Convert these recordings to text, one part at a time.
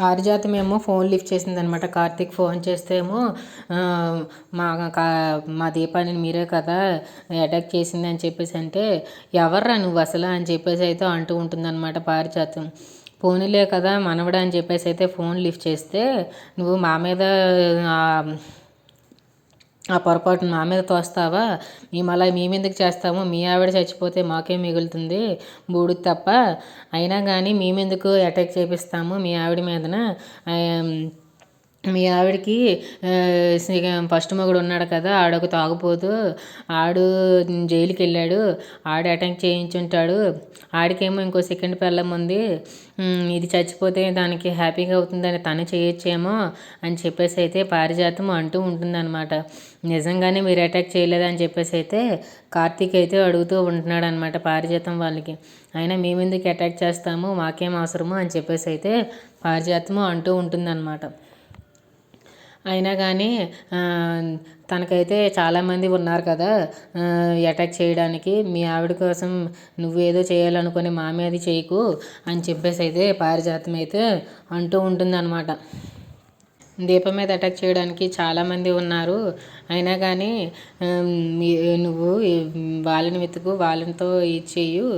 పారిజాతమేమో phone lift చేసిందనమాట. Karthik phone చేస్తే ఏమో మా కా మా దీపాన్ని మీరే కదా అటాక్ చేసింది అని చెప్పేసి అంటే ఎవర్రా నువ్వు అసలు అని చెప్పేసి అయితే అంటూ ఉంటుందన్నమాట పారిజాతం. పోనీలే కదా మనవడా అని చెప్పేసి అయితే ఫోన్ లిఫ్ట్ చేస్తే నువ్వు మా మీద ఆ పొరపాటు నా మీద తోస్తావా? మేము అలా మేము ఎందుకు చేస్తాము? మీ ఆవిడ చచ్చిపోతే మాకే మిగులుతుంది? బూడిద తప్ప. అయినా కానీ మేమెందుకు అటాక్ చేపిస్తాము మీ ఆవిడ మీదన? మీ ఆవిడకి ఫస్ట్ మొగుడు ఉన్నాడు కదా ఆడొక తాగుపోతూ ఆడు జైలుకి వెళ్ళాడు ఆడు అటాక్ చేయించుంటాడు ఆడికేమో ఇంకో సెకండ్ పెళ్ళం ఉంది ఇది చచ్చిపోతే దానికి హ్యాపీగా అవుతుందని తను చేయొచ్చేమో అని చెప్పేసి అయితే పారిజాతం అంటూ ఉంటుందన్నమాట. నిజంగానే మీరు అటాక్ చేయలేదని చెప్పేసి అయితే కార్తీక్ అయితే అడుగుతూ ఉంటున్నాడు అనమాట పారిజాతం వాళ్ళకి. అయినా మేమెందుకు అటాక్ చేస్తాము మాకేం అవసరము అని చెప్పేసి అయితే పారిజాతము అంటూ ఉంటుందన్నమాట. అయినా కానీ తనకైతే చాలామంది ఉన్నారు కదా అటాక్ చేయడానికి. మీ ఆవిడ కోసం నువ్వేదో చేయాలనుకుని మా మీద చేయకు అని చెప్పేసి అయితే పారిజాతం అయితే అంటూ ఉంటుందన్నమాట. దీపం మీద అటాక్ చేయడానికి చాలామంది ఉన్నారు. అయినా కానీ నువ్వు వాళ్ళని వెతుకు వాళ్ళతో ఇచ్చేయు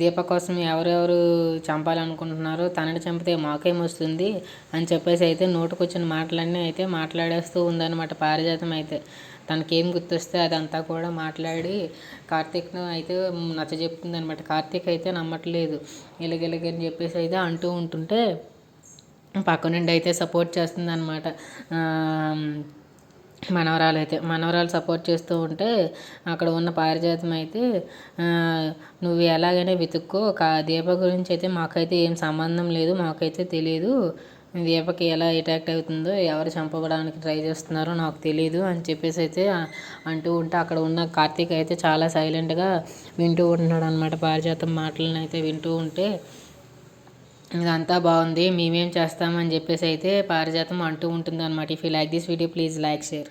దీప కోసం ఎవరెవరు చంపాలనుకుంటున్నారో తనని చంపితే మాకేమొస్తుంది అని చెప్పేసి అయితే నోటుకొచ్చిన మాటలన్నీ అయితే మాట్లాడేస్తూ ఉందన్నమాట పారిజాతం అయితే. తనకేం గుర్తొస్తే అదంతా కూడా మాట్లాడి కార్తీక్ను అయితే నచ్చ చెప్తుంది అనమాట కార్తీక్ అయితే నమ్మట్లేదు. ఇలాగిలాగని చెప్పేసి అయితే అంటూ ఉంటుంటే పక్క నుండి అయితే సపోర్ట్ చేస్తుంది అనమాట మనవరాలు అయితే మనవరాలు సపోర్ట్ చేస్తూ ఉంటే అక్కడ ఉన్న పారిజాతం అయితే నువ్వు ఎలాగైనా వెతుక్కో కా దీప గురించి అయితే మాకైతే ఏం సంబంధం లేదు మాకైతే తెలియదు దీపకి ఎలా అటాక్ అవుతుందో ఎవరు చంపడానికి ట్రై చేస్తున్నారో నాకు తెలియదు అని చెప్పేసి అయితే అంటూ ఉంటే అక్కడ ఉన్న కార్తీక్ అయితే చాలా సైలెంట్గా వింటూ ఉంటున్నాడు అనమాట పారిజాతం మాటలను అయితే వింటూ ఉంటే ఇదంతా బాగుంది మేమేం చేస్తామని చెప్పేసి అయితే పారిజాతం అంటూ ఉంటుంది అనమాట if you like this video please like share